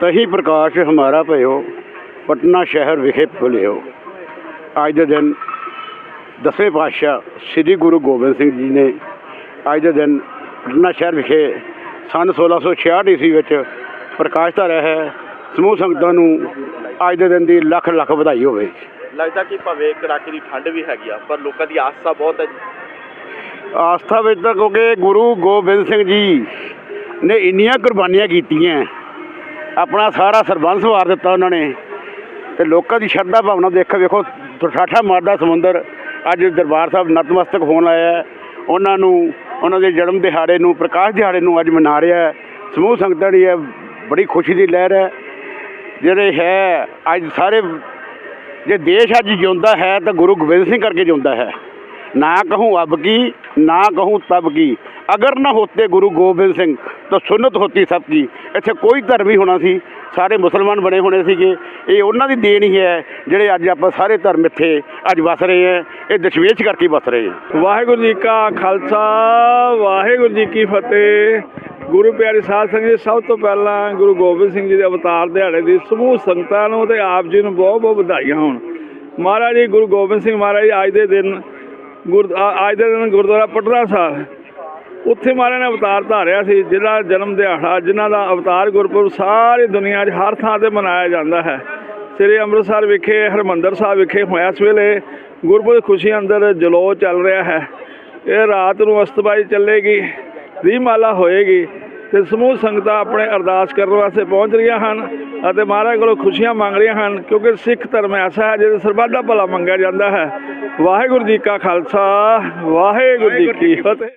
ਤਹੀ ਪ੍ਰਕਾਸ਼ ਹਮਾਰਾ ਭਇਓ ਪਟਨਾ ਸ਼ਹਿਰ ਵਿਖੇ ਭੁਲਿਓ। ਅੱਜ ਦੇ ਦਿਨ ਦਸਵੇਂ ਪਾਤਸ਼ਾਹ ਸ੍ਰੀ ਗੁਰੂ ਗੋਬਿੰਦ ਸਿੰਘ ਜੀ ਨੇ ਅੱਜ ਦੇ ਦਿਨ ਪਟਨਾ ਸ਼ਹਿਰ ਵਿਖੇ ਸੰਨ 1666 ਈਸਵੀ ਵਿੱਚ ਪ੍ਰਕਾਸ਼ ਧਾਰਿਆ ਹੈ। ਸਮੂਹ ਸੰਗਤਾਂ ਨੂੰ ਅੱਜ ਦੇ ਦਿਨ ਦੀ ਲੱਖ ਲੱਖ ਵਧਾਈ ਹੋਵੇ। ਲੱਗਦਾ ਕਿ ਭਾਵੇਂ ਕੜਾਕੇ ਦੀ ਠੰਡ ਵੀ ਹੈਗੀ ਆ ਪਰ ਲੋਕਾਂ ਦੀ ਆਸਥਾ ਬਹੁਤ ਹੈ। ਆਸਥਾ ਵਿੱਚ ਤਾਂ ਕਿਉਂਕਿ ਗੁਰੂ ਗੋਬਿੰਦ ਸਿੰਘ ਜੀ ਨੇ ਇੰਨੀਆਂ ਕੁਰਬਾਨੀਆਂ ਕੀਤੀਆਂ। ਆਪਣਾ ਸਾਰਾ ਸਰਬੰਸ ਵਾਰ ਦਿੱਤਾ ਉਹਨਾਂ ਨੇ। ਤੇ ਲੋਕਾਂ ਦੀ ਸ਼ਰਧਾ ਭਾਵਨਾ ਦੇਖ ਵੇਖੋ ਠਾਠਾ ਮਾਰਦਾ ਸਮੁੰਦਰ ਅੱਜ ਦਰਬਾਰ ਸਾਹਿਬ ਨਤਮਸਤਕ ਹੋਣ ਆਇਆ ਉਹਨਾਂ ਨੂੰ, ਉਹਨਾਂ ਦੇ ਜਨਮ ਦਿਹਾੜੇ ਨੂੰ, ਪ੍ਰਕਾਸ਼ ਦਿਹਾੜੇ ਨੂੰ ਅੱਜ ਮਨਾ ਰਿਹਾ ਹੈ। ਸਮੂਹ ਸੰਗਤਾਂ ਦੀ ਹੈ ਬੜੀ ਖੁਸ਼ੀ ਦੀ ਲਹਿਰ ਹੈ। ਜਿਹੜੇ ਹੈ, ਅੱਜ ਸਾਰੇ, ਜੇ ਦੇਸ਼ ਅੱਜ ਜਿਉਂਦਾ ਹੈ ਤਾਂ ਗੁਰੂ ਗੋਬਿੰਦ ਸਿੰਘ ਕਰਕੇ ਜਿਉਂਦਾ ਹੈ। ਨਾ ਕਹੂੰ ਅਬ ਕੀ, ਨਾ ਕਹੂੰ ਤਬ ਕੀ। ਅਗਰ ਨਾ ਹੋਤੇ ਗੁਰੂ ਗੋਬਿੰਦ ਸਿੰਘ, ਤਾਂ ਸੁਨਤ ਹੋਤੀ ਸਭ ਕੀ। ਇੱਥੇ ਕੋਈ ਧਰਮ ਹੀ ਹੋਣਾ ਸੀ। ਸਾਰੇ ਮੁਸਲਮਾਨ ਬਣੇ ਹੋਣੇ ਸੀਗੇ। ਇਹ ਉਹਨਾਂ ਦੀ ਦੇਣ ਹੀ ਹੈ, ਜਿਹੜੇ ਅੱਜ ਆਪਾਂ ਸਾਰੇ ਧਰਮ ਇੱਥੇ ਅੱਜ ਵਸ ਰਹੇ ਹੈ। ਇਹ ਦਸ਼ਵੇਸ਼ ਕਰਕੇ ਵਸ ਰਹੇ ਹੈ। ਵਾਹਿਗੁਰੂ ਜੀ ਕਾ ਖਾਲਸਾ, ਵਾਹਿਗੁਰੂ ਜੀ ਕੀ ਫਤਿਹ। ਗੁਰੂ ਪਿਆਰੇ ਸਾਧ ਸੰਗਤ ਜੀ, ਸਭ ਤੋਂ ਪਹਿਲਾਂ ਗੁਰੂ ਗੋਬਿੰਦ ਸਿੰਘ ਜੀ ਦੇ ਅਵਤਾਰ ਦਿਹਾੜੇ ਦੀ ਸਮੂਹ ਸੰਗਤਾਂ ਨੂੰ ਤੇ ਆਪ ਜੀ ਨੂੰ ਬਹੁਤ ਬਹੁਤ ਵਧਾਈਆਂ ਹੋਣ। ਮਹਾਰਾਜ ਜੀ, ਗੁਰੂ ਗੋਬਿੰਦ ਸਿੰਘ ਮਹਾਰਾਜ ਅੱਜ ਦੇ ਦਿਨ ਗੁਰ ਅੱਜ ਦੇ ਦਿਨ ਗੁਰਦੁਆਰਾ ਪਟਨਾ ਸਾਹਿਬ। ਉੱਥੇ ਮਹਾਰਾਜ ਨੇ ਅਵਤਾਰ ਧਾਰਿਆ ਸੀ, ਜਿਹਦਾ ਜਨਮ ਦਿਹਾੜਾ, ਜਿਨ੍ਹਾਂ ਦਾ ਅਵਤਾਰ ਗੁਰਪੁਰਬ ਸਾਰੀ ਦੁਨੀਆ 'ਚ ਹਰ ਥਾਂ ਤੇ ਮਨਾਇਆ ਜਾਂਦਾ ਹੈ। ਸ੍ਰੀ ਅੰਮ੍ਰਿਤਸਰ ਵਿਖੇ, ਹਰਮੰਦਰ ਸਾਹਿਬ ਵਿਖੇ ਹੋਇਆ। ਇਸ ਵੇਲੇ ਗੁਰਪੁਰਬ ਖੁਸ਼ੀ ਅੰਦਰ ਜਲੋ ਚੱਲ ਰਿਹਾ ਹੈ। ਇਹ ਰਾਤ ਨੂੰ ਅਸਤਬਾਈ ਚੱਲੇਗੀ, ਦੀਪਮਾਲਾ ਹੋਏਗੀ। ਤੇ ਸਮੂਹ ਸੰਗਤਾਂ ਆਪਣੇ ਅਰਦਾਸ ਕਰਨ ਵਾਸਤੇ ਪਹੁੰਚ ਰਹੀਆਂ ਹਨ ਅਤੇ ਮਹਾਰਾਜ ਕੋਲੋਂ ਖੁਸ਼ੀਆਂ ਮੰਗ ਰਹੀਆਂ ਹਨ ਕਿਉਂਕਿ ਸਿੱਖ ਧਰਮ ਐਸਾ ਹੈ ਜਿਹਦੇ ਸਰਬੱਤ ਦਾ ਭਲਾ ਮੰਗਿਆ ਜਾਂਦਾ ਹੈ। ਵਾਹਿਗੁਰੂ ਜੀ ਕਾ ਖਾਲਸਾ ਵਾਹਿਗੁਰੂ ਜੀ ਕੀ ਫਤਿਹ।